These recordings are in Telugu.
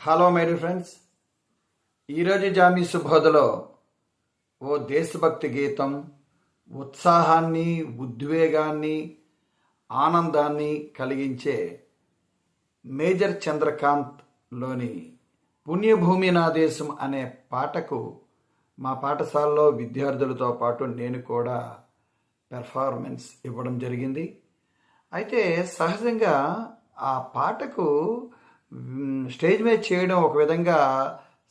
హలో మై డియర్ ఫ్రెండ్స్ ఈరోజు జామీ సుబోధలో ఓ దేశభక్తి గీతం ఉత్సాహాన్ని ఉద్వేగాన్ని ఆనందాన్ని కలిగించే మేజర్ చంద్రకాంత్లోని పుణ్యభూమి నా దేశం అనే పాటకు మా పాఠశాలలో విద్యార్థులతో పాటు నేను కూడా పెర్ఫార్మెన్స్ ఇవ్వడం జరిగింది. అయితే సహజంగా ఆ పాటకు స్టేజ్ మీద చేయడం ఒక విధంగా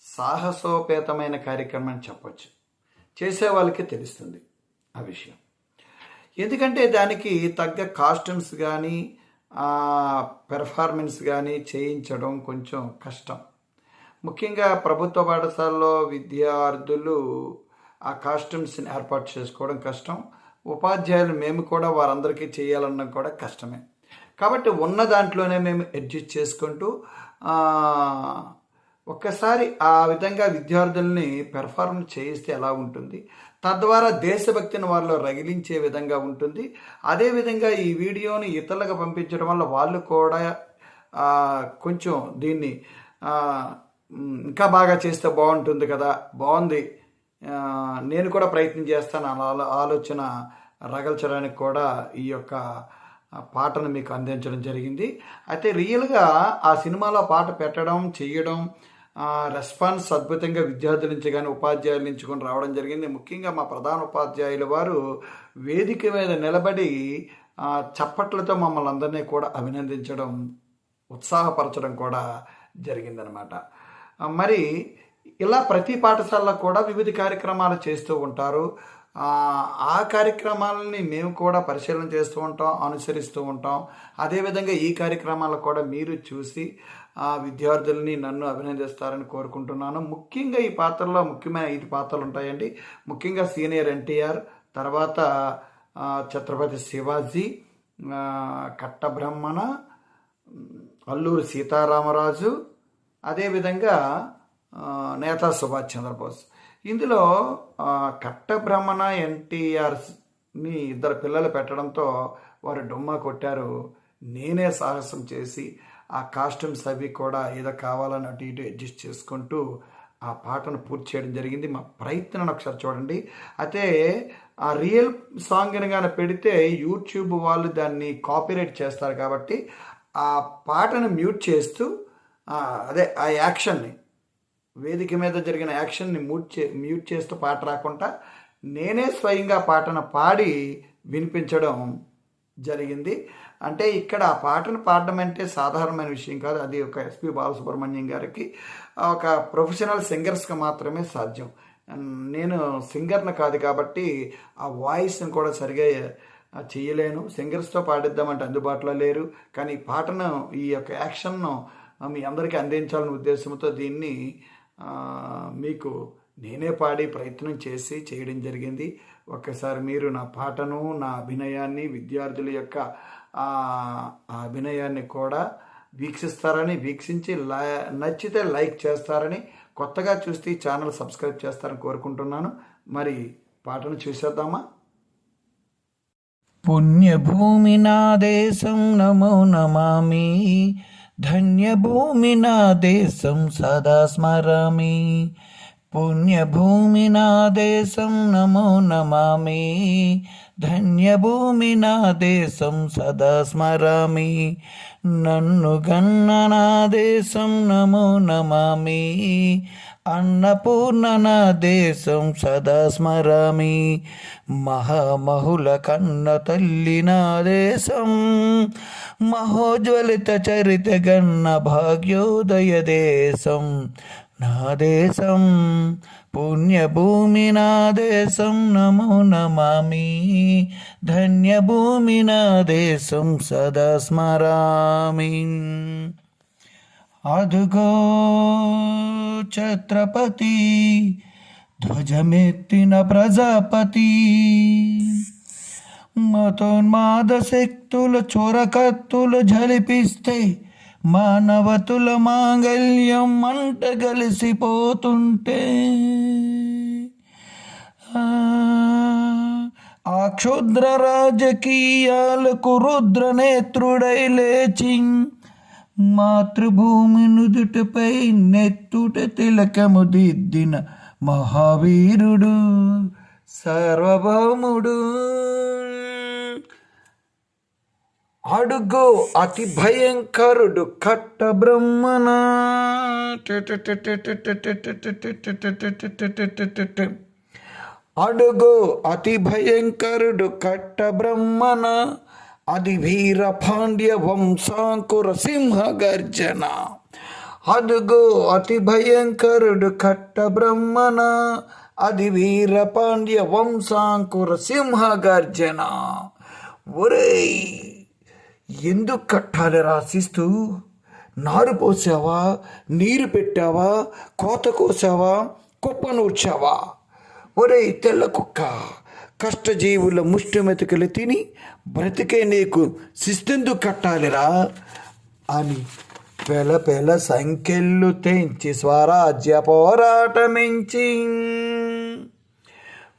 సాహసోపేతమైన కార్యక్రమం అని చెప్పచ్చు. చేసే వాళ్ళకి తెలుస్తుంది ఆ విషయం. ఎందుకంటే దానికి తగ్గ కాస్ట్యూమ్స్ కానీ పెర్ఫార్మెన్స్ కానీ చేయించడం కొంచెం కష్టం. ముఖ్యంగా ప్రభుత్వ పాఠశాలలో విద్యార్థులు ఆ కాస్ట్యూమ్స్ని ఏర్పాటు చేసుకోవడం కష్టం. ఉపాధ్యాయులు మేము కూడా వారందరికీ చేయాలన్నా కూడా కష్టమే. కాబట్టి ఉన్న దాంట్లోనే మేము అడ్జస్ట్ చేసుకుంటూ ఒక్కసారి ఆ విధంగా విద్యార్థుల్ని పెర్ఫార్మ్ చేయిస్తే ఎలా ఉంటుంది? తద్వారా దేశభక్తిని వాళ్ళు రగిలించే విధంగా ఉంటుంది. అదేవిధంగా ఈ వీడియోని ఇతరులకు పంపించడం వల్ల వాళ్ళు కూడా కొంచెం దీన్ని ఇంకా బాగా చేస్తే బాగుంటుంది కదా బాగుంది. నేను కూడా ప్రయత్నం చేస్తాను. అలా ఆలో- ఆలోచన రగల్చడానికి కూడా ఈ యొక్క ఆ పాటను మీకు అందించడం జరిగింది. అయితే రియల్గా ఆ సినిమాలో పాట పెట్టడం చేయడం రెస్పాన్స్ అద్భుతంగా విద్యార్థుల నుంచి కానీ ఉపాధ్యాయుల నుంచి కొని రావడం జరిగింది. ముఖ్యంగా మా ప్రధాన ఉపాధ్యాయుల వారు వేదిక మీద నిలబడి చప్పట్లతో మమ్మల్ని అందరినీ కూడా అభినందించడం ఉత్సాహపరచడం కూడా జరిగిందనమాట మరి ఇలా ప్రతి పాఠశాలలో కూడా వివిధ కార్యక్రమాలు చేస్తూ ఉంటారు. ఆ, కార్యక్రమాలని మేము కూడా పరిశీలన చేస్తూ ఉంటాం అనుసరిస్తూ ఉంటాం. అదేవిధంగా ఈ కార్యక్రమాలు కూడా మీరు చూసి ఆ విద్యార్థుల్ని నన్ను అభినందిస్తారని కోరుకుంటున్నాను. ముఖ్యంగా ఈ పాత్రలో ముఖ్యమైన ఐదు పాత్రలు ఉంటాయండి. ముఖ్యంగా సీనియర్ ఎన్టీఆర్ తర్వాత ఛత్రపతి శివాజీ కట్టబ్రహ్మణ అల్లూరి సీతారామరాజు అదేవిధంగా నేతా సుభాష్ చంద్రబోస్. ఇందులో కట్టబ్రహ్మణ ఎన్టీఆర్ని ఇద్దరు పిల్లలు పెట్టడంతో వారు డుమ్మా కొట్టారు. నేనే సాహసం చేసి ఆ కాస్ట్యూమ్స్ అవి కూడా ఏదో కావాలని అటు ఇటు అడ్జస్ట్ చేసుకుంటూ ఆ పాటను పూర్తి చేయడం జరిగింది. మా ప్రయత్నాన్ని ఒకసారి చూడండి. అయితే ఆ రియల్ సాంగ్ని కానీ పెడితే యూట్యూబ్ వాళ్ళు దాన్ని కాపీరైట్ చేస్తారు కాబట్టి ఆ పాటను మ్యూట్ చేస్తూ అదే ఆ యాక్షన్ని వేదిక మీద జరిగిన యాక్షన్ని మ్యూట్ చే మ్యూట్ చేస్తూ పాట రాకుండా నేనే స్వయంగా పాటను పాడి వినిపించడం జరిగింది. అంటే ఇక్కడ ఆ పాటను పాడడం అంటే సాధారణమైన విషయం కాదు. అది ఒక ఎస్పి బాలసుబ్రహ్మణ్యం గారికి ఒక ప్రొఫెషనల్ సింగర్స్కి మాత్రమే సాధ్యం. నేను సింగర్ని కాదు కాబట్టి ఆ వాయిస్ని కూడా సరిగా చేయలేను. సింగర్స్తో పాడిద్దామంటే అందుబాటులో లేరు. కానీ ఈ పాటను ఈ యొక్క యాక్షన్ను మీ అందరికీ అందించాలనే ఉద్దేశంతో దీన్ని మీకు నేనే పాడి ప్రయత్నం చేసి చేయడం జరిగింది. ఒక్కసారి మీరు నా పాటను నా అభినయాన్ని విద్యార్థుల యొక్క ఆ అభినయాన్ని కూడా వీక్షిస్తారని వీక్షించి లా నచ్చితే లైక్ చేస్తారని కొత్తగా చూస్తే ఛానల్ సబ్స్క్రైబ్ చేస్తారని కోరుకుంటున్నాను. మరి పాటను చూసేద్దామా? పుణ్యభూమి నా దేశం నమో నమామి. ధన్యభూమి నా దేశం సదా స్మరామి. పుణ్యభూమి నా దేశం నమో నమామి. ధన్యభూమి నా దేశం సదా స్మరామి. నన్ను గన్న నా దేశం నమో నమామి. అన్నపూర్ణ నా దేశం సదా స్మరామి. మహామహుల కన్న తల్లి నా దేశం. మహోజ్వలిత చరిత గన్న భాగ్యోదయ దేశం. నా దేశం పుణ్యభూమి నా దేశం నమో నమామి. ధన్యభూమి నా దేశం సదా స్మరామి. అదుగో ఛత్రపతి ధ్వజమెత్తిన ప్రజాపతి. మతోన్మాద శక్తుల చొరకత్తులు జలిపిస్తే మానవతుల మాంగల్యం మంట కలిసిపోతుంటే. ఆ, క్షుద్ర రాజకీయాలకు రుద్ర నేత్రుడై లేచి మాతృభూమి నుదుటిపై నెత్తుట తిలకము దిద్దిన మహావీరుడు సార్వభౌముడు. అడుగో అతి భయంకరుడు కట్ట బ్రహ్మణ అడుగో అతి భయంకరుడు కట్ట బ్రహ్మణ అది వీర పాండ్య వంశాంకుర సింహ గర్జన అదుగో అతి భయంకరుడు కట్ట బ్రహ్మణ అది వీర పాండ్య వంశాంకుర సింహ గర్జన ఒరేయ్ ఎందుకు కట్టాలి రాసిస్తూ? నారు పోసావా? నీరు పెట్టావా? కోత కోసావా? కుప్ప నూర్చావా? ఒరే తెల్ల కుక్క కష్టజీవుల ముష్టి మెతుకులు తిని బ్రతికే నీకు శిస్తెందుకు కట్టాలిరా? అని పెల పెల సంఖ్యలు తెంచి స్వరాజ్య పోరాటమించి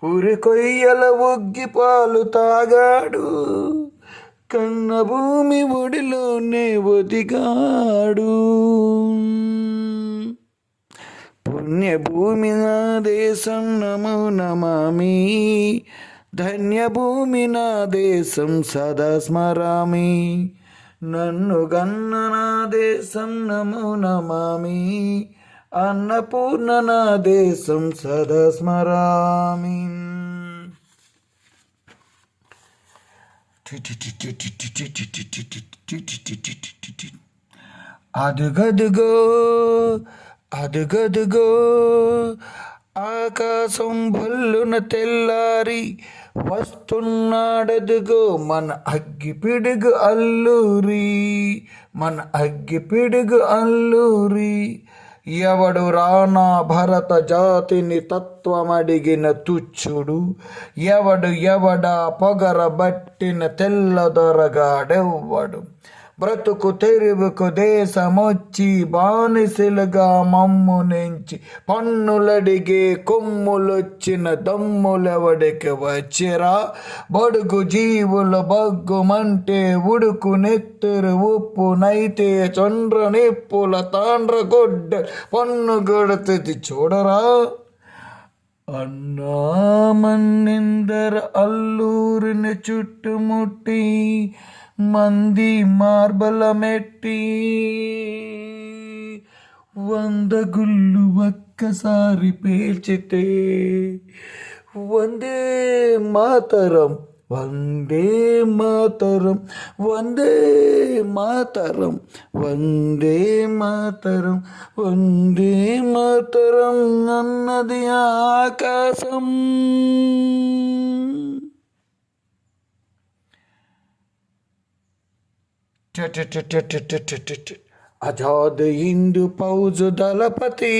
ఉరి కొయ్యల ఒగ్గి పాలు తాగాడు. కన్న భూమి ఒడిలోనే ఒదిగాడు. పుణ్యభూమి నా దేశం నమో నమామి. ధన్యభూమి నా దేశం సదా స్మరామి. నన్ను గన్న నా దేశం నమో నమామి. అన్నపూర్ణ నా దేశం సదా స్మరామి. అదుగదుగో అదుగదుగో ఆకాశం భల్లున తెల్లారి వస్తున్నాడదుగో మన అగ్గి పిడుగు అల్లూరి మన అగ్గి పిడుగు అల్లూరి ఎవడు రానా భరత జాతిని తత్వమడిగిన తుచ్చుడు ఎవడు ఎవడ పొగరబట్టిన తెల్లదొరగాడెవ్వడు బ్రతుకు తెరువుకు దేశమొచ్చి బానిసలుగా మమ్ము నుంచి పన్నులడిగే కొమ్ములొచ్చిన దమ్ములెవడికి వచ్చిరా? బడుగు జీవుల బగ్గుమంటే ఉడుకు నెత్తురు ఉప్పు నైతే చండ్ర నిప్పుల తాండ్ర గొడ్డ పన్ను గొడుతుంది చూడరా? అన్నామన్నిందర అల్లూరిని చుట్టుముట్టి మంది మార్బల మెట్టి వంద గుళ్ళు ఒక్కసారి పేల్చితే వందే మాతరం వందే మాతరం వందే మాతరం వందే మాతరం వందే మాతరం అన్నది ఆకాశం. ఆజాద్ హిందూ ఫౌజ్ దళపతి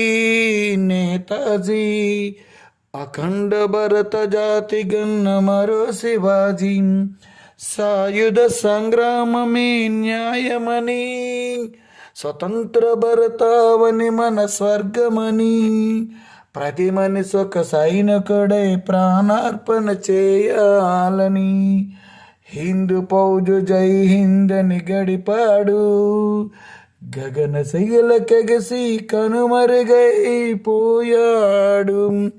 నేతాజీ అఖండ భరత జాతి గన్న మరో శివాజీ సాయుధ సంగ్రామమే న్యాయమని స్వతంత్ర భరతావని మన స్వర్గమని ప్రతి మనిషి ఒక సైనికుడై ప్రాణార్పణ చేయాలని హిందూ పౌజు జై హింద్ అని గడిపాడు. గగన శైలకెగసి కనుమరుగైపోయాడు.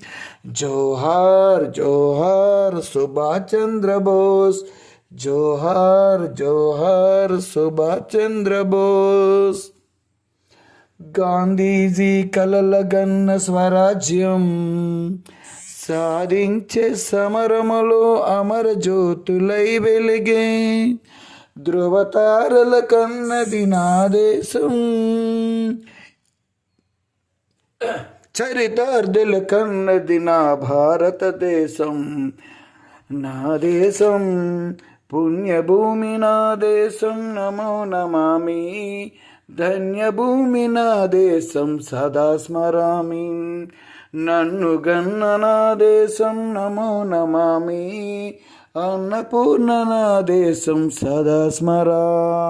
జోహార్ జోహార్ సుభాష్ చంద్రబోస్ జోహార్ జోహార్ సుభాష్ చంద్రబోస్ గాంధీజీ కలలగన్న స్వరాజ్యం. సాధించే సమరములో అమర జ్యోతులై వెలిగే ధృవతారల కన్నది నా దేశం. చరితార్థుల కన్నది నా భారతదేశం. నా దేశం పుణ్యభూమి నా దేశం. నమో నమామి. ధన్యభూమి నా దేశం సదా స్మరామి. నన్ను గన్న నా దేశం నమో నమామి. అన్నపూర్ణ నా దేశం సదా స్మరా.